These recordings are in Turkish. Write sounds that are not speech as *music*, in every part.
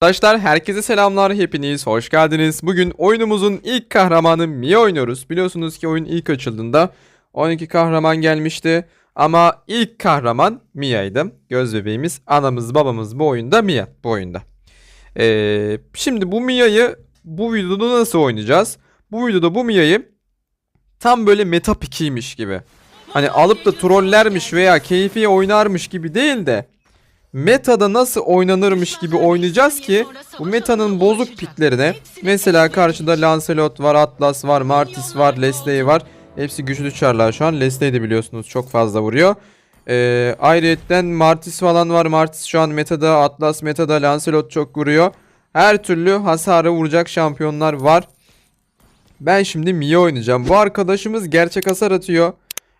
Arkadaşlar herkese selamlar hepiniz hoş geldiniz. Bugün oyunumuzun ilk kahramanı Mia oynuyoruz. Biliyorsunuz ki oyun ilk açıldığında 12 kahraman gelmişti. Ama ilk kahraman Mia'ydı. Göz bebeğimiz, anamız, babamız bu oyunda Mia bu oyunda. Ee, şimdi bu Mia'yı bu videoda nasıl oynayacağız? Bu videoda bu Mia'yı tam böyle meta pikiymiş gibi. Hani alıp da trollermiş veya keyfi oynarmış gibi değil de metada nasıl oynanırmış gibi oynayacağız ki bu metanın bozuk piklerine mesela karşıda Lancelot var, Atlas var, Martis var, Leslie var. Hepsi güçlü çarlar şu an. Leslie de biliyorsunuz çok fazla vuruyor. Ee, ayrıyetten Martis falan var. Martis şu an metada, Atlas metada, Lancelot çok vuruyor. Her türlü hasarı vuracak şampiyonlar var. Ben şimdi Mia oynayacağım. Bu arkadaşımız gerçek hasar atıyor.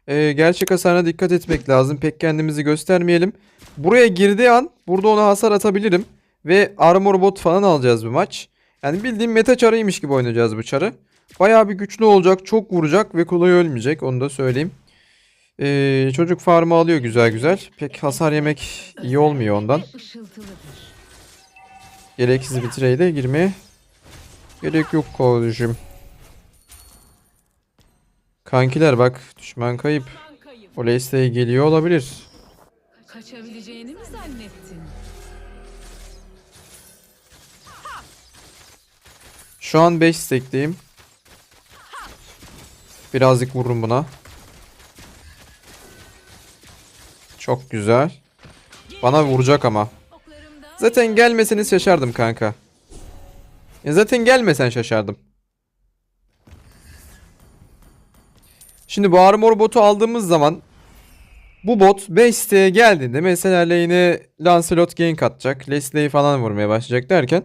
Ee, gerçek hasarına dikkat etmek lazım. Pek kendimizi göstermeyelim. Buraya girdiği an burada ona hasar atabilirim. Ve armor bot falan alacağız bu maç. Yani bildiğim meta çarıymış gibi oynayacağız bu çarı. Bayağı bir güçlü olacak. Çok vuracak ve kolay ölmeyecek. Onu da söyleyeyim. Ee, çocuk farmı alıyor güzel güzel. Pek hasar yemek iyi olmuyor ondan. Gereksiz bir trade'e girmeye gerek yok kardeşim. Kankiler bak düşman kayıp. O Lesley geliyor olabilir. Kaçabileceğini mi zannettin? Şu an 5 stackteyim. Birazcık vururum buna. Çok güzel. Bana vuracak ama. Zaten gelmeseniz şaşardım kanka. Ya zaten gelmesen şaşardım. Şimdi bu armor botu aldığımız zaman bu bot 5 siteye geldiğinde mesela lane'e Lancelot gank atacak. Leslie'yi falan vurmaya başlayacak derken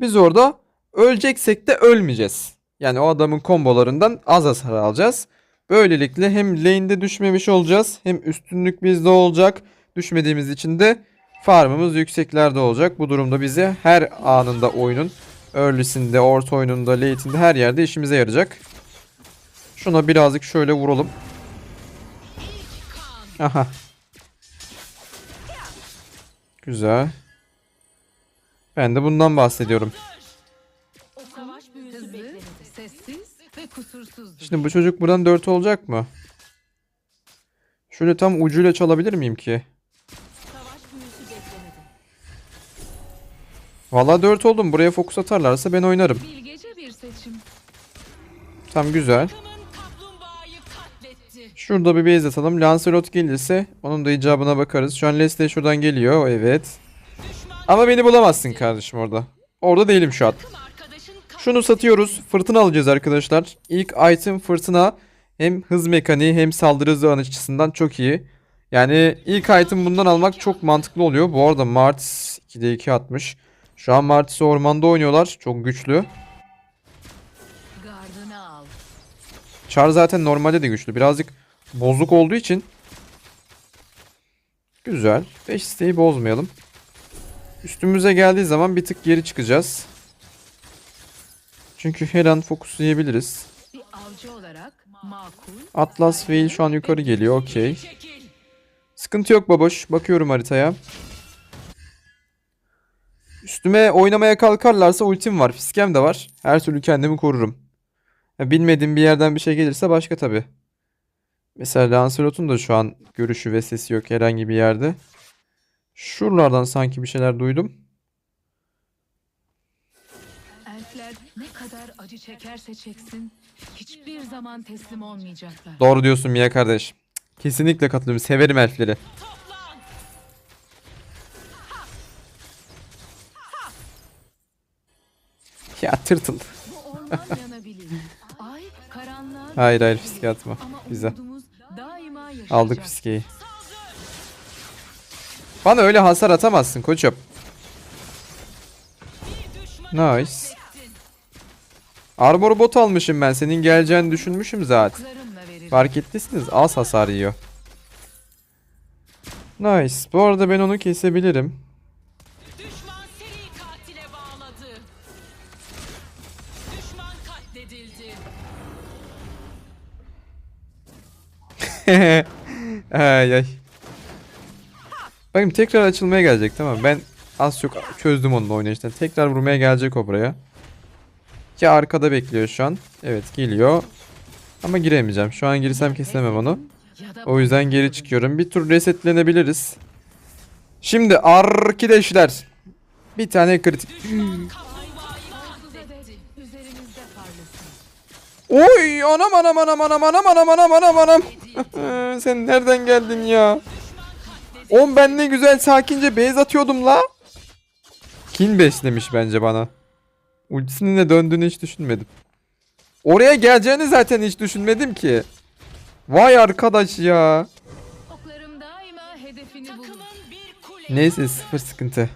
biz orada öleceksek de ölmeyeceğiz. Yani o adamın kombolarından az hasar alacağız. Böylelikle hem lane'de düşmemiş olacağız hem üstünlük bizde olacak. Düşmediğimiz için de farmımız yükseklerde olacak. Bu durumda bize her anında oyunun early'sinde, orta oyununda, late'inde her yerde işimize yarayacak. Şuna birazcık şöyle vuralım. Aha. Güzel. Ben de bundan bahsediyorum. Şimdi bu çocuk buradan 4 olacak mı? Şöyle tam ucuyla çalabilir miyim ki? Valla 4 oldum. Buraya fokus atarlarsa ben oynarım. Tam güzel. Şurada bir base atalım. Lancelot gelirse onun da icabına bakarız. Şu an Leslie şuradan geliyor. Evet. Ama beni bulamazsın kardeşim orada. Orada değilim şu an. Şunu satıyoruz. Fırtına alacağız arkadaşlar. İlk item fırtına. Hem hız mekaniği hem saldırı hızı açısından çok iyi. Yani ilk item bundan almak çok mantıklı oluyor. Bu arada Martis 2'de 2 atmış. Şu an Martis ormanda oynuyorlar. Çok güçlü. Char zaten normalde de güçlü. Birazcık bozuk olduğu için. Güzel. 5 isteği bozmayalım. Üstümüze geldiği zaman bir tık geri çıkacağız. Çünkü her an fokuslayabiliriz. Atlas Veil şu an yukarı geliyor. Okey. Sıkıntı yok baboş. Bakıyorum haritaya. Üstüme oynamaya kalkarlarsa ultim var. Fiskem de var. Her türlü kendimi korurum. Bilmediğim bir yerden bir şey gelirse başka tabi. Mesela Lancelot'un da şu an görüşü ve sesi yok herhangi bir yerde. Şuralardan sanki bir şeyler duydum. Elfler ne kadar acı çekerse çeksin hiçbir zaman teslim olmayacaklar. Doğru diyorsun Mia kardeş. Kesinlikle katılıyorum. Severim elfleri. Ya tırtıl. Hayır hayır fiske atma. ama Güzel. umudumuz daima yaşayacak. Aldık fiskeyi. Bana öyle hasar atamazsın koçum. Nice. Armor bot almışım ben. Senin geleceğini düşünmüşüm zaten. Fark ettiyseniz az hasar yiyor. Nice. Bu arada ben onu kesebilirim. *laughs* ay ay. Bakın tekrar açılmaya gelecek tamam? Ben az çok çözdüm onun oynayışını. Tekrar vurmaya gelecek o buraya. Ki arkada bekliyor şu an. Evet geliyor. Ama giremeyeceğim. Şu an girsem kesemem onu. O yüzden geri çıkıyorum. Bir tur resetlenebiliriz. Şimdi arkadaşlar. Bir tane kritik. Oy anam anam anam anam anam anam anam anam anam. *laughs* Sen nereden geldin ya? On ben ne güzel sakince base atıyordum la. Kin beslemiş bence bana. Ultisinin de döndüğünü hiç düşünmedim. Oraya geleceğini zaten hiç düşünmedim ki. Vay arkadaş ya. Neyse sıfır sıkıntı.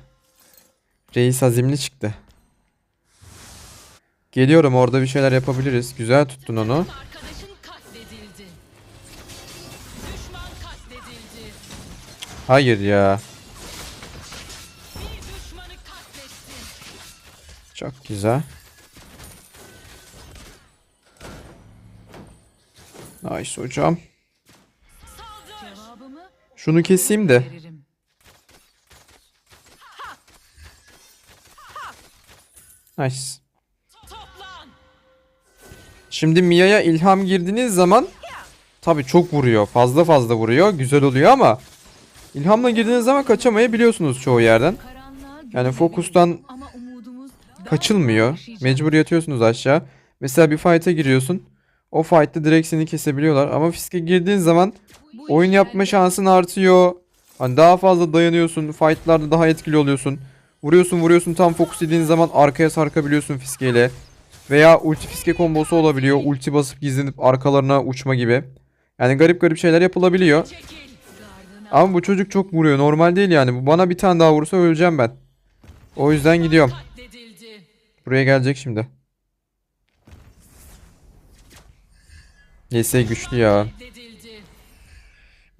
Reis azimli çıktı. Geliyorum orada bir şeyler yapabiliriz. Güzel tuttun onu. Hayır ya. Çok güzel. Nice hocam. Şunu keseyim de. Nice. Şimdi Mia'ya ilham girdiğiniz zaman tabi çok vuruyor. Fazla fazla vuruyor. Güzel oluyor ama ilhamla girdiğiniz zaman kaçamayabiliyorsunuz çoğu yerden. Yani fokustan kaçılmıyor. Mecbur yatıyorsunuz aşağı. Mesela bir fight'a giriyorsun. O fight'ta direkt seni kesebiliyorlar. Ama fiske girdiğin zaman oyun yapma şansın artıyor. Hani daha fazla dayanıyorsun. Fight'larda daha etkili oluyorsun. Vuruyorsun vuruyorsun tam fokus dediğin zaman arkaya sarkabiliyorsun fiskeyle. Veya ulti fiske kombosu olabiliyor. Ulti basıp gizlenip arkalarına uçma gibi. Yani garip garip şeyler yapılabiliyor. Ama bu çocuk çok vuruyor. Normal değil yani. Bu bana bir tane daha vursa öleceğim ben. O yüzden gidiyorum. Buraya gelecek şimdi. Neyse güçlü ya.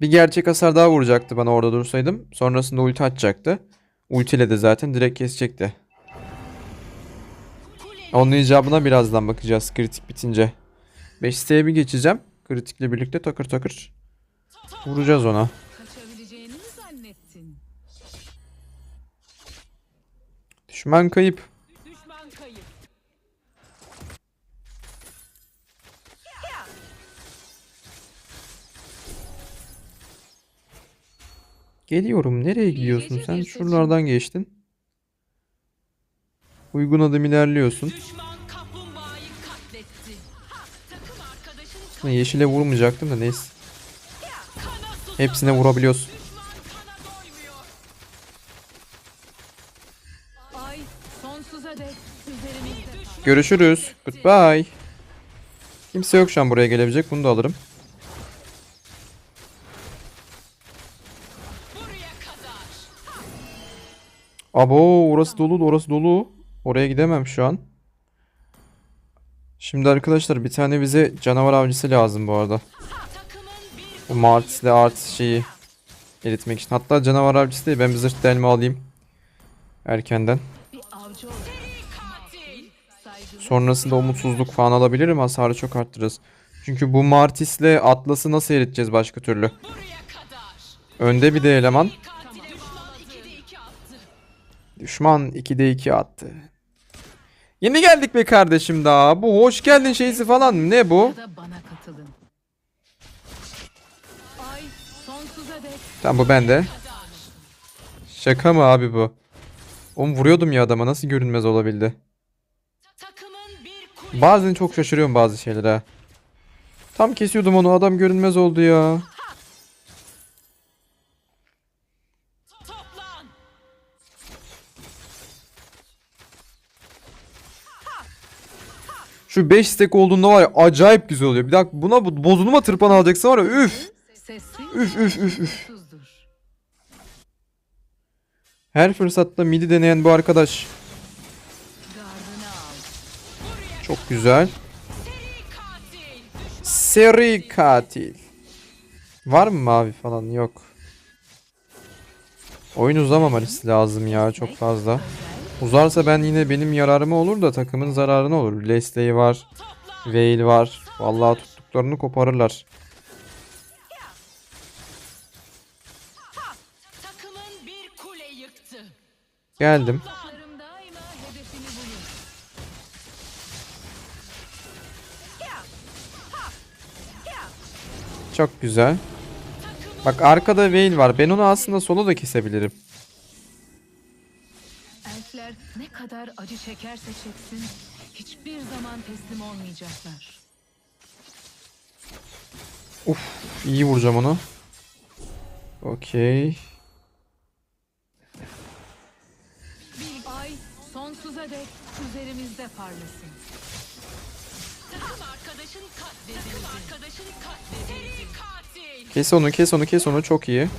Bir gerçek hasar daha vuracaktı bana orada dursaydım. Sonrasında ulti atacaktı. Ultiyle de zaten direkt kesecekti. Onun icabına birazdan bakacağız kritik bitince. 5 siteye bir geçeceğim. Kritikle birlikte takır takır vuracağız ona. Düşman kayıp. düşman kayıp. Geliyorum. Nereye gidiyorsun sen? Şuralardan geçtin. Uygun adım ilerliyorsun. Aslında yeşile vurmayacaktım da neyse. Hepsine vurabiliyorsun. Görüşürüz. Goodbye. Kimse yok şu an buraya gelebilecek. Bunu da alırım. Abo orası dolu orası dolu. Oraya gidemem şu an. Şimdi arkadaşlar bir tane bize canavar avcısı lazım bu arada. Bir Bu Martis'le Artis şeyi eritmek için. Hatta canavar avcısı değil ben bir zırh delme alayım. Erkenden. Sonrasında umutsuzluk falan alabilirim. Hasarı çok arttırırız. Çünkü bu Martis'le Atlas'ı nasıl eriteceğiz başka türlü? Önde bir de eleman. Düşman 2'de 2 attı. Yeni geldik be kardeşim daha. Bu hoş geldin şeysi falan mı? Ne bu? ya da bana katılın. Ay sonsuza dek Tamam bu bende. Şaka mı abi bu? Oğlum vuruyordum ya adama nasıl görünmez olabildi? Bazen çok şaşırıyorum bazı şeylere. Tam kesiyordum onu adam görünmez oldu ya. Şu 5 stack olduğunda var ya acayip güzel oluyor. Bir dakika buna bu bozulma tırpan alacaksın var ya üf. Üf üf üf üf. Her fırsatta midi deneyen bu arkadaş. Çok güzel. Seri katil. Var mı mavi falan? Yok. Oyun uzamaması lazım ya çok fazla. Uzarsa ben yine benim yararıma olur da takımın zararına olur. Leslie var. Veil var. Vallahi tuttuklarını koparırlar. Geldim. Çok güzel. Bak arkada Veil var. Ben onu aslında solo da kesebilirim. Ne kadar acı çekerse çeksin hiçbir zaman teslim olmayacaklar. İyi vuracağım onu. Okey. Bir ay sonsuza dek üzerimizde parlasın. Takım arkadaşın katledildi. Takım arkadaşın katledildi. Kes onu kes onu kes onu çok iyi.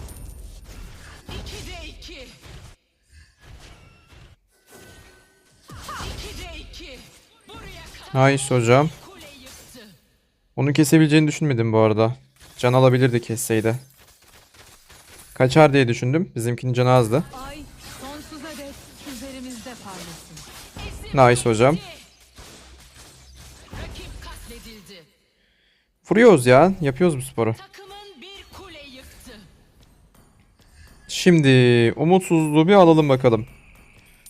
Nice hocam. Onu kesebileceğini düşünmedim bu arada. Can alabilirdi kesseydi. Kaçar diye düşündüm. Bizimkinin canı azdı. Nice hocam. Vuruyoruz ya. Yapıyoruz bu sporu. Şimdi umutsuzluğu bir alalım bakalım.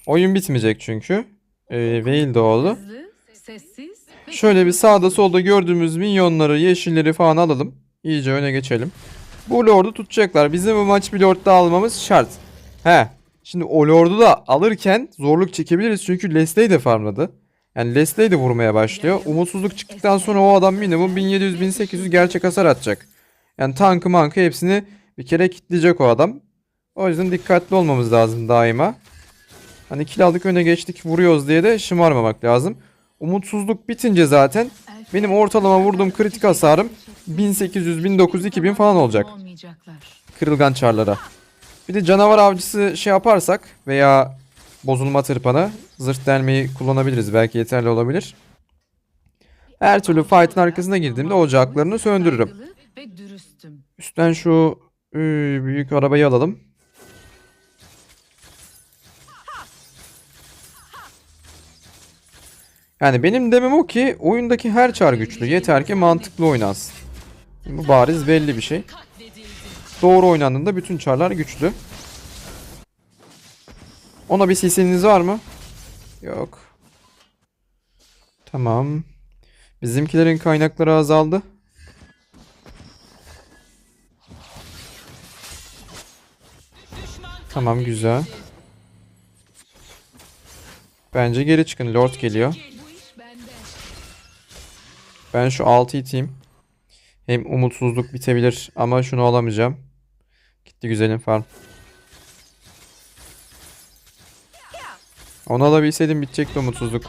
Oyun bitmeyecek çünkü. Ee, Veil doğdu. Hızlı, sessiz ve Şöyle bir sağda solda gördüğümüz minyonları, yeşilleri falan alalım. İyice öne geçelim. Bu lord'u tutacaklar. Bizim bu maç bir lord daha almamız şart. He. Şimdi o lord'u da alırken zorluk çekebiliriz. Çünkü Leslie de farmladı. Yani Leslie de vurmaya başlıyor. Umutsuzluk çıktıktan sonra o adam minimum 1700-1800 gerçek hasar atacak. Yani tankı mankı hepsini bir kere kitleyecek o adam. O yüzden dikkatli olmamız lazım daima. Hani kill aldık öne geçtik vuruyoruz diye de şımarmamak lazım. Umutsuzluk bitince zaten benim ortalama vurduğum kritik hasarım acı çekerse 1800, 1900, 2000 falan olacak. Kırılgan çarlara. Bir de canavar avcısı şey yaparsak veya bozulma tırpanı zırh delmeyi kullanabiliriz. Belki yeterli olabilir. Her türlü fight'ın arkasına girdiğimde ocaklarını söndürürüm. Üstten şu büyük arabayı alalım. Yani benim demem o ki oyundaki her çar güçlü. Yeter ki mantıklı oynansın. Bu bariz belli bir şey. Doğru oynandığında bütün çarlar güçlü. Ona bir CC'niz var mı? Yok. Tamam. Bizimkilerin kaynakları azaldı. Tamam güzel. Bence geri çıkın. Lord geliyor. Ben şu 6 iteyim. Hem umutsuzluk bitebilir ama şunu alamayacağım. Gitti güzelim farm. Onu alabilseydim bitecekti umutsuzluk.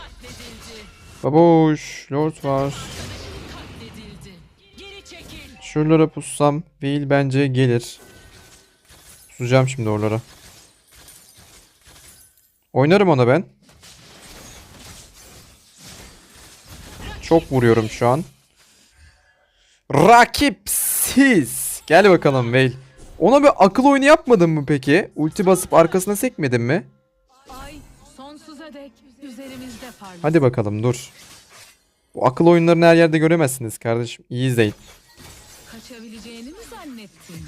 Baboş. Lord var. Şuralara pussam Veil bence gelir. Pusacağım şimdi oralara. Oynarım ona ben. Çok vuruyorum şu an. Rakipsiz. Gel bakalım Veil. Ona bir akıl oyunu yapmadın mı peki? Ulti basıp arkasına sekmedin mi? Hadi bakalım dur. Bu akıl oyunlarını her yerde göremezsiniz kardeşim. İyi izleyin. Kaçabileceğini mi zannettin?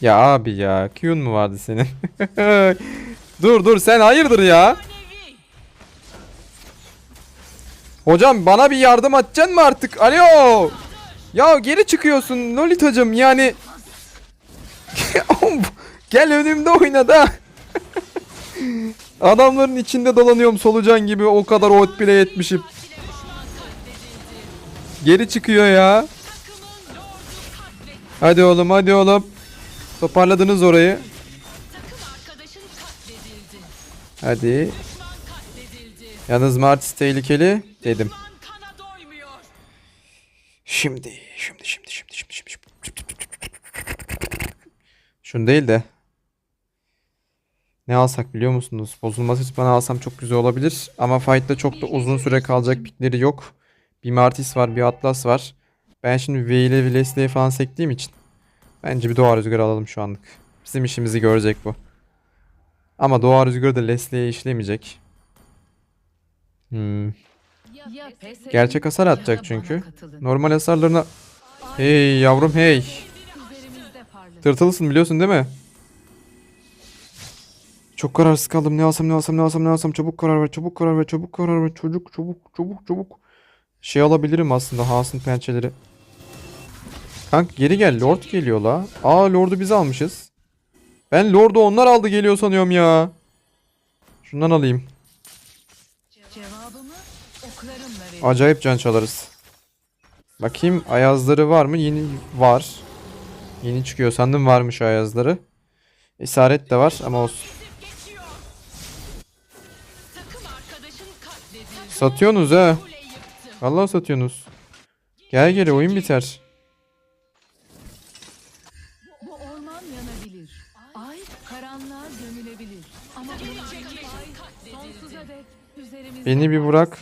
Ya abi ya. Q'un mu vardı senin? *laughs* dur dur sen hayırdır ya? Hocam bana bir yardım atacaksın mı artık? Alo. Ya geri çıkıyorsun Lolitacım yani. *laughs* Gel önümde oyna da. *laughs* Adamların içinde dolanıyorum solucan gibi o kadar ot bile etmişim. Katile düşman katledildi. Geri çıkıyor ya. Hadi oğlum hadi oğlum. Toparladınız orayı. Hadi. Yalnız Martis tehlikeli dedim. Şimdi, şimdi, şimdi, şimdi, şimdi, şimdi, şimdi. Şunu değil de. Ne alsak biliyor musunuz? Bozulması tırpanı alsam çok güzel olabilir. Ama fight'ta çok da uzun süre kalacak pikleri yok. Bir Martis var, bir Atlas var. Ben şimdi V ile Leslie'ye falan sektiğim için. Bence bir Doğa Rüzgarı alalım şu anlık. Bizim işimizi görecek bu. Ama Doğa Rüzgarı da Leslie'ye işlemeyecek. Hmm. Gerçek hasar atacak çünkü. Normal hasarlarına... Hey yavrum hey. Tırtılısın biliyorsun değil mi? Çok kararsız kaldım. Ne alsam ne alsam ne alsam ne alsam. Çabuk karar ver. Çabuk karar ver. Çabuk karar ver. Çocuk çabuk çabuk çabuk. Şey alabilirim aslında Haas'ın pençeleri. Kanka geri gel. Lord geliyor la. Aa Lord'u biz almışız. Ben Lord'u onlar aldı geliyor sanıyorum ya. Şundan alayım. Cevabımı oklarımla veririm. Acayip can çalarız. Bakayım ayazları var mı? Yeni var. Yeni çıkıyor sandım varmış ayazları. Esaret de var ama olsun. Satıyorsunuz ha. Vallahi satıyorsunuz. Gel gel oyun biter. Beni bir bırak.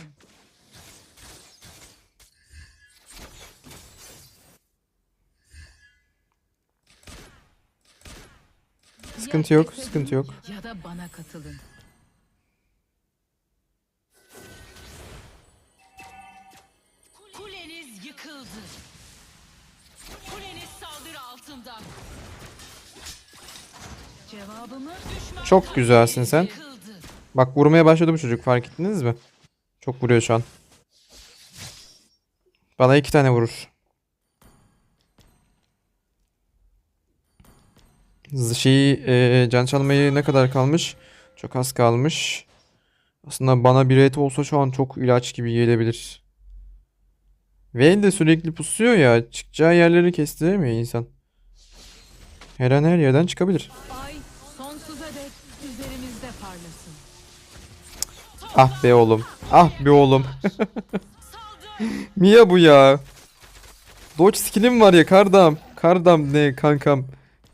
Sıkıntı yok, sıkıntı yok. Ya da bana katılın. Kuleniz yıkıldı. Kuleniz saldırı altında. Cevabımı Düşman Çok güzelsin sen. yıkıldı. Bak vurmaya başladı bu çocuk fark ettiniz mi? Çok vuruyor şu an. Bana iki tane vurur. Şeyi eee, can çalmayı ne kadar kalmış? Çok az kalmış. Aslında bana bir et olsa şu an çok ilaç gibi gelebilir. Vayne de sürekli pusuyor ya. Çıkacağı yerleri kestiremiyor insan. Her an her yerden çıkabilir. Ah be oğlum. Ah be oğlum. *laughs* Mia bu ya. Dodge skill'im var ya kardam. Kardam ne kankam.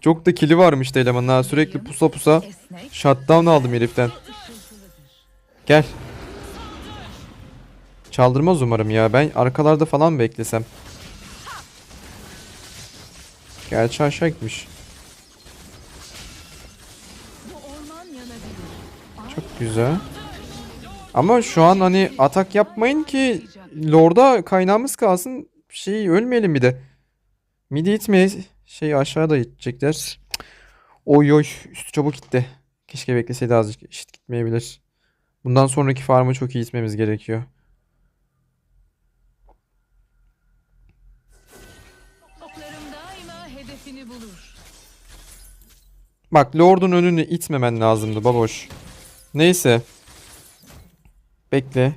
Çok da kili varmış da elemanın ha. Sürekli pusa pusa. Shutdown aldım heriften. Gel. Çaldırmaz umarım ya. Ben arkalarda falan beklesem. Gerçi aşağı gitmiş. Çok güzel. Ama şu an hani atak yapmayın ki Lord'a kaynağımız kalsın. Şey ölmeyelim bir de. Midi itmeye şey aşağıda itecekler. Oy oy üstü çabuk gitti. Keşke bekleseydi azıcık eşit gitmeyebilir. Bundan sonraki farmı çok iyi itmemiz gerekiyor. Bak Lord'un önünü itmemen lazımdı baboş. Neyse. Bekle.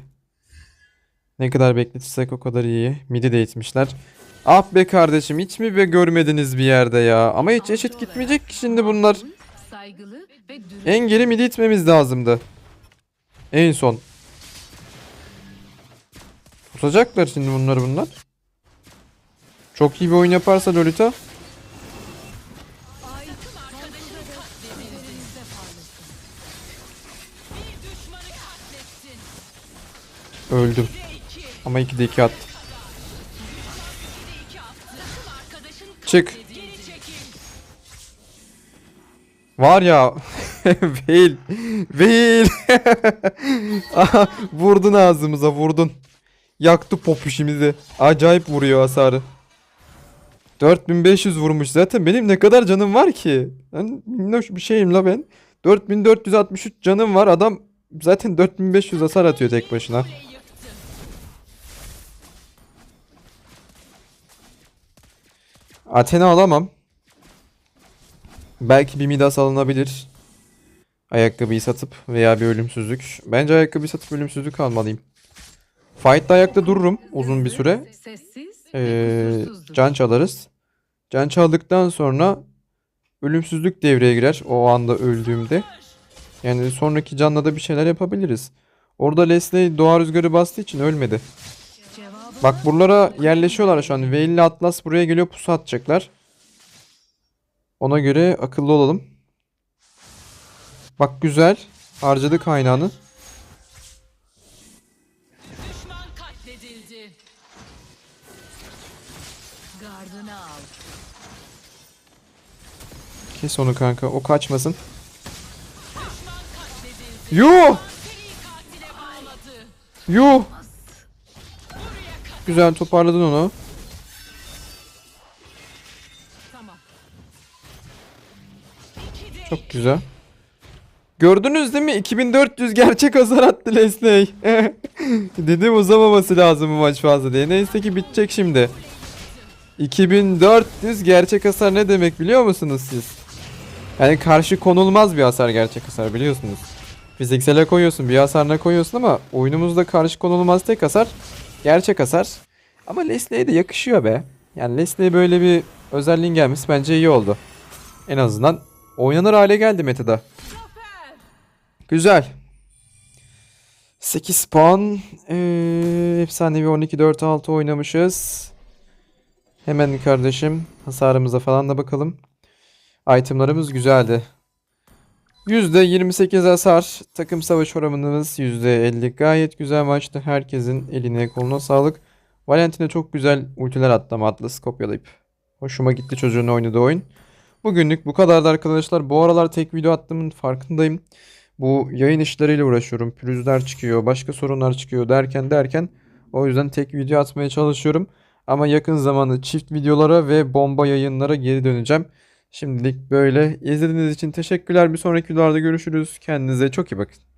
Ne kadar bekletirsek o kadar iyi. Midi de itmişler. Ah be kardeşim hiç mi be görmediniz bir yerde ya. Ama hiç eşit gitmeyecek ki şimdi bunlar. Saygılı ve dürüst. En geri midi itmemiz lazımdı. En son. Tutacaklar şimdi bunları bunlar. Çok iyi bir oyun yaparsa Lolita. Öldüm. Ama 2'de 2 attı. Bir de iki attı. Takım arkadaşın Çık. Var ya. *laughs* Veil. Veil. *laughs* Vurdun ağzımıza vurdun. Yaktı popüşimizi. Acayip vuruyor hasarı. 4500 vurmuş zaten. Benim ne kadar canım var ki? Ben minnoş bir şeyim la ben. 4463 canım var. Adam zaten 4500 hasar atıyor tek başına. Athena alamam. Belki bir Midas alınabilir. Ayakkabıyı satıp veya bir ölümsüzlük. Bence ayakkabıyı satıp ölümsüzlük almalıyım. Fight'ta ayakta dururum uzun bir süre. Ee, can çalarız. Can çaldıktan sonra ölümsüzlük devreye girer o anda öldüğümde. Yani sonraki canla da bir şeyler yapabiliriz. Orada Leslie doğa rüzgarı bastığı için ölmedi. Bak buralara yerleşiyorlar şu an. Veil ile Atlas buraya geliyor pusu atacaklar. Ona göre akıllı olalım. Bak güzel. Harcadı kaynağını. Kes onu kanka. O kaçmasın. Yuh! Yuh! Güzel toparladın onu. Çok güzel. Gördünüz değil mi? 2400 gerçek hasar attı Leslie. *laughs* Dedim uzamaması lazım bu maç fazla diye. Neyse ki bitecek şimdi. 2400 gerçek hasar ne demek biliyor musunuz siz? Yani karşı konulmaz bir hasar gerçek hasar biliyorsunuz. Fiziksele koyuyorsun bir hasarına koyuyorsun ama oyunumuzda karşı konulmaz tek hasar gerçek hasar. Ama Leslie'ye de yakışıyor be. Yani Leslie'ye böyle bir özelliğin gelmesi bence iyi oldu. En azından oynanır hale geldi metada. Güzel. 8 puan. Ee, efsanevi 12-4-6 oynamışız. Hemen kardeşim hasarımıza falan da bakalım. Itemlarımız güzeldi. %28 hasar. Takım savaş oranımız %50. Gayet güzel maçtı. Herkesin eline koluna sağlık. Valentin'e çok güzel ultiler attı ama Atlas kopyalayıp. Hoşuma gitti çocuğun oynadığı oyun. Bugünlük bu kadardı arkadaşlar. Bu aralar tek video attığımın farkındayım. Bu yayın işleriyle uğraşıyorum. Pürüzler çıkıyor, başka sorunlar çıkıyor derken derken o yüzden tek video atmaya çalışıyorum. Ama yakın zamanda çift videolara ve bomba yayınlara geri döneceğim. Şimdilik böyle. İzlediğiniz için teşekkürler. Bir sonraki videolarda görüşürüz. Kendinize çok iyi bakın.